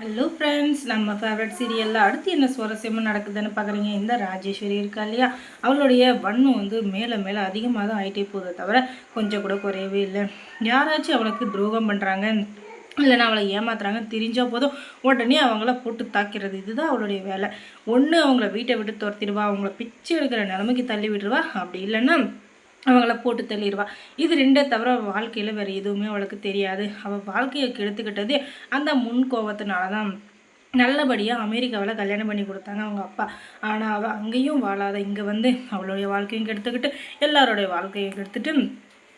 Hello friends நம்ம favourite சீரியலில் அடுத்து என்ன சுவாரஸ்யமாக நடக்குதுன்னு பார்க்குறீங்க இந்த ராஜேஸ்வரி இருக்கா இல்லையா? அவளுடைய வண்ணம் வந்து மேலே மேலே அதிகமாக தான் ஆகிட்டே போகுதே தவிர கொஞ்சம் கூட குறையவே இல்லை. யாராச்சும் அவளுக்கு துரோகம் பண்ணுறாங்க இல்லைன்னா அவளை ஏமாத்துறாங்க தெரிஞ்சால் போதும் உடனே அவங்கள போட்டு தாக்கிறது. இதுதான் அவளுடைய வேலை. ஒன்று அவங்கள வீட்டை விட்டு துரத்திடுவா அவங்கள பிச்சு எடுக்கிற நிலைமைக்கு தள்ளி விட்டுருவா. அப்படி இல்லைன்னா அவங்கள போட்டு தள்ளிடுவா இது ரெண்டே தவிர வாழ்க்கையில் வேறு எதுவுமே அவளுக்கு தெரியாது. அவள் வாழ்க்கையை கெடுத்துக்கிட்டதே அந்த முன் கோபத்தினால தான் நல்லபடியாக அமெரிக்காவில் கல்யாணம் பண்ணி கொடுத்தாங்க அவங்க அப்பா. ஆனால் அவள் அங்கேயும் வாழாத. இங்கே வந்து அவளுடைய வாழ்க்கையும் கெடுத்துக்கிட்டு எல்லாருடைய வாழ்க்கையும் கெடுத்துட்டு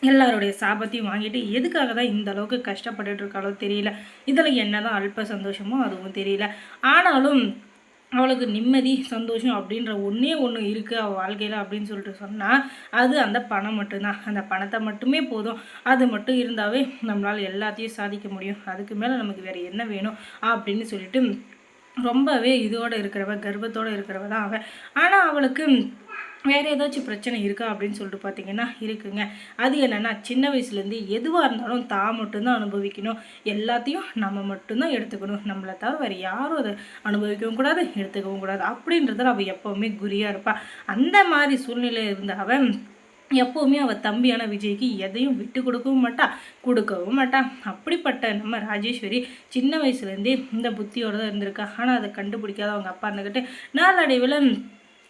எல்லாருடைய சாபத்தையும் வாங்கிட்டு எதுக்காக தான் இந்த அளவுக்கு கஷ்டப்பட்டுட்டு இருக்காளோ தெரியல. இதில் என்ன தான் அல்ப சந்தோஷமோ அதுவும் தெரியல. ஆனாலும் அவளுக்கு நிம்மதி சந்தோஷம் அப்படின்ற ஒன்றே ஒன்று இருக்குது அவள் வாழ்க்கையில் அப்படின்னு சொல்லிட்டு சொன்னால் அது அந்த பணம் மட்டும்தான். அந்த பணத்தை மட்டுமே போதும். அது மட்டும் இருந்தாவே நம்மளால் எல்லாத்தையும் சாதிக்க முடியும். அதுக்கு மேலே நமக்கு வேறு என்ன வேணும் அப்படின்னு சொல்லிட்டு ரொம்பவே இதோடு இருக்கிறவ கர்ப்பத்தோடு இருக்கிறவ தான் அவள் ஆனால் அவளுக்கு வேறு ஏதாச்சும் பிரச்சனை இருக்கா அப்படின்னு சொல்லிட்டு பார்த்தீங்கன்னா இருக்குங்க. அது என்னென்னா சின்ன வயசுலேருந்து எதுவாக இருந்தாலும் தான் மட்டும்தான் அனுபவிக்கணும். எல்லாத்தையும் நம்ம மட்டும்தான் எடுத்துக்கணும். நம்மளை தவிர வேறு யாரும் அதை அனுபவிக்கவும் கூடாது எடுத்துக்கவும் கூடாது. அப்படின்றத அவள் எப்போவுமே குறியாக இருப்பாள் அந்த மாதிரி சூழ்நிலை இருந்த அவன் எப்போவுமே அவள் தம்பியான விஜய்க்கு எதையும் விட்டு கொடுக்கவும் மாட்டா கொடுக்கவும் மாட்டா. அப்படிப்பட்ட நம்ம ராஜேஸ்வரி சின்ன வயசுலேருந்தே இந்த புத்தியோடு தான் இருந்திருக்கா. ஆனால் அதை கண்டுபிடிக்காத அவங்க அப்பா இருந்துக்கிட்டு நாளடைவில்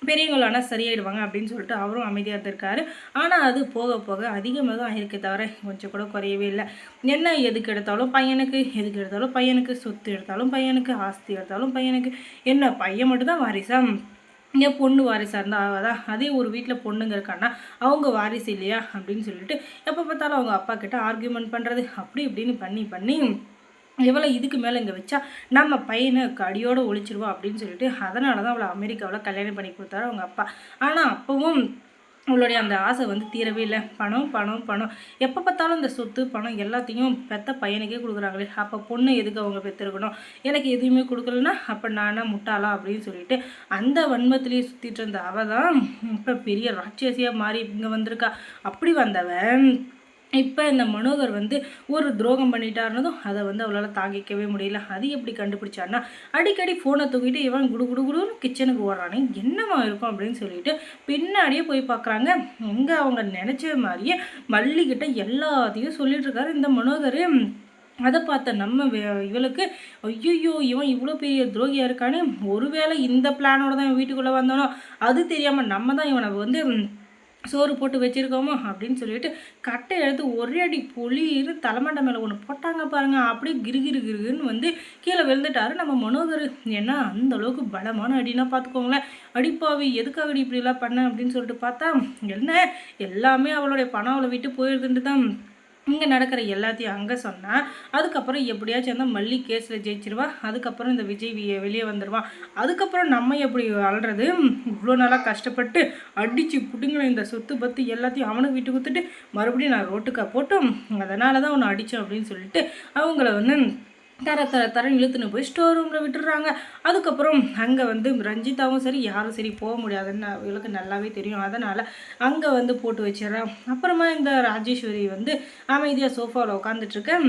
பெரியவங்களானால் சரியாயிடுவாங்க அப்படின்னு சொல்லிட்டு அவரும் அமைதியாக இருந்திருக்காரு ஆனால் அது போக போக அதிகமாக தான் ஆயிருக்கே தவிர கொஞ்சம் கூட குறையவே இல்லை. என்ன எதுக்கு எடுத்தாலும் பையனுக்கு எதுக்கு எடுத்தாலும் பையனுக்கு சொத்து எடுத்தாலும் பையனுக்கு ஆஸ்தி எடுத்தாலும் பையனுக்கு. என்ன பையன் மட்டும்தான் வாரிசா? இங்கே பொண்ணு வாரிசாக இருந்தால் ஆகாதா அதே ஒரு வீட்டில் பொண்ணுங்க இருக்கான்னா அவங்க வாரிசு இல்லையா? அப்படின்னு சொல்லிட்டு எப்போ பார்த்தாலும் அவங்க அப்பா கிட்ட ஆர்கியூமெண்ட் பண்ணுறது அப்படி இப்படின்னு பண்ணி பண்ணி எவ்வளோ இதுக்கு மேலே இங்கே வச்சா நம்ம பையனை அடியோடு ஒழிச்சிருவோம் அப்படின்னு சொல்லிட்டு அதனால தான் அவளை அமெரிக்காவில் கல்யாணம் பண்ணி கொடுத்தாரு அவங்க அப்பா. ஆனால் அப்போவும் அவளுடைய அந்த ஆசை வந்து தீரவே இல்லை. பணம் பணம் பணம். எப்போ பார்த்தாலும் இந்த சொத்து பணம் எல்லாத்தையும் பெத்த பையனுக்கே கொடுக்குறாங்களே. அப்போ பொண்ணு எதுக்கு அவங்க பெற்றிருக்கணும் எனக்கு எதுவுமே கொடுக்கலன்னா அப்போ நானா முட்டாளா அப்படின்னு சொல்லிட்டு அந்த வன்மத்திலேயே சுற்றிட்டு இருந்த அவள் தான் இப்போ பெரிய ராட்சசியாக மாறி இங்கே வந்திருக்கா. அப்படி வந்தவன் இப்போ இந்த மனோகர் வந்து ஒரு துரோகம் பண்ணிட்டாருனதும் அதை வந்து அவளால் தாங்கிக்கவே முடியல. அது எப்படி கண்டுபிடிச்சான்னா அடிக்கடி ஃபோனை தூக்கிட்டு இவன் குடு குடு குடுன்னு கிச்சனுக்கு ஓடுறானே என்னமா இருக்கும் அப்படின்னு சொல்லிட்டு பின்னாடியே போய் பார்க்குறாங்க எங்கே அவங்க நினச்ச மாதிரியே மல்லிக்கிட்ட எல்லாத்தையும் சொல்லிட்டு இருக்காரு இந்த மனோகர். அதை பார்த்த நம்ம இவளுக்கு ஐயோ இவன் இவ்வளோ பெரிய துரோகியாக இருக்கானே ஒருவேளை இந்த பிளானோட தான் வீட்டுக்குள்ளே வந்தானோ? அது தெரியாமல் நம்ம தான் இவனை வந்து சோறு போட்டு வச்சுருக்கோமோ அப்படின்னு சொல்லிட்டு கட்டை எடுத்து ஒரே அடி பொலின்னு தலைமண்டை மேலே ஒன்று போட்டாங்க பாருங்க. அப்படியே கிருகிரு கிருகுன்னு வந்து கீழே விழுந்துட்டாரு. நம்ம மனோகர் ஏன்னா அந்த அளவுக்கு பலமான அடினா பார்த்துக்கோங்களேன் அடிப்பாவி எதுக்காக அடி இப்படிலாம் பண்ண அப்படின்னு சொல்லிட்டு பார்த்தா என்ன? எல்லாமே அவளுடைய பணம் அவளை விட்டு போயிருதுன்ட்டு தான் இங்கே நடக்கிற எல்லாத்தையும் அங்கே சொன்னால் அதுக்கப்புறம் எப்படியாச்சும் வந்து மல்லி கேஸில் ஜெயிச்சிருவா அதுக்கப்புறம் இந்த விஜய் வெளியே வந்துடுவான் அதுக்கப்புறம் நம்ம எப்படி அழுறது? இவ்வளோ நாளாக கஷ்டப்பட்டு அடித்து பிடுங்கின இந்த சொத்து பற்றி எல்லாத்தையும் அவனுக்கு விட்டு கொடுத்துட்டு மறுபடியும் நான் ரோட்டுக்கா போட்டும் அதனால தான் உன்னை அடித்தோம் அப்படின்னு சொல்லிட்டு அவங்கள வந்து தர தர தர இழுத்துன்னு போய் ஸ்டோர் ரூமில் விட்டுடுறாங்க. அதுக்கப்புறம் அங்கே வந்து ரஞ்சிதாவும் சரி யாரும் சரி போக முடியாதுன்னு இவளுக்கு நல்லாவே தெரியும். அதனால் அங்கே வந்து போட்டு வச்சிடறான். அப்புறமா இந்த ராஜேஸ்வரி வந்து அமைதியாக சோஃபாவில் உட்காந்துட்ருக்கேன்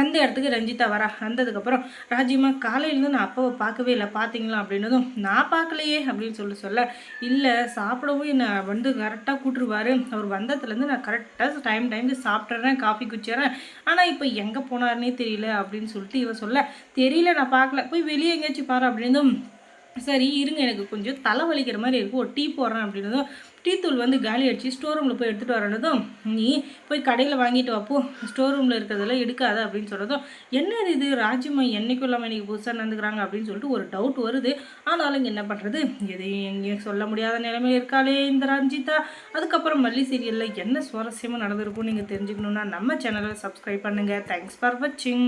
அந்த இடத்துக்கு ரஞ்சிதா வரா. வந்ததுக்கப்புறம் ராஜ்யமா காலையிலேருந்து நான் அப்பாவை பார்க்கவே இல்லை. பார்த்தீங்களா அப்படின்னதும் நான் பார்க்கலையே அப்படின்னு சொல்லி சொல்ல இல்லை சாப்பிடவும் என்னை வந்து கரெக்டாக கூட்டுருவார். அவர் வந்ததுலேருந்து நான் கரெக்டாக டைம் டைமுக்கு சாப்பிட்றேன் காஃபி குச்சிட்றேன் ஆனால் இப்போ எங்கே போனார்னே தெரியல அப்படின்னு சொல்லிட்டு இவ சொல்ல தெரியல நான் பார்க்கல. போய் வெளியே எங்கேயாச்சும் பாரு அப்படின்னதும் சரி இருங்க எனக்கு கொஞ்சம் தலை வலிக்கிற மாதிரி இருக்கும் ஒரு டீ போடுறேன் அப்படின்னதும் டீ தூள் வந்து காலி அடிச்சு ஸ்டோர் ரூமில் போய் எடுத்துகிட்டு வரனதும் நீ போய் கடையில் வாங்கிட்டு வாப்போ ஸ்டோர் ரூமில் இருக்கிறதெல்லாம் எடுக்காத அப்படின்னு சொல்கிறதும் என்ன இது? ராஜ்யமா என்றைக்கும் இல்லாமல் இன்றைக்கி புதுசாக நடந்துக்கிறாங்க அப்படின்னு சொல்லிட்டு ஒரு டவுட் வருது. ஆனாலும் இங்கே என்ன பண்ணுறது எதையும் எங்கேயும் சொல்ல முடியாத நிலைமையில் இருக்காளே இந்த ரஞ்சிதா. அதுக்கப்புறம் மல்லி சீரியலில் என்ன சுவாரஸ்யமாக நடந்திருக்கும்னு நீங்கள் தெரிஞ்சுக்கணுன்னா நம்ம சேனலை சப்ஸ்கிரைப் பண்ணுங்கள் தேங்க்ஸ் ஃபார் வாட்சிங்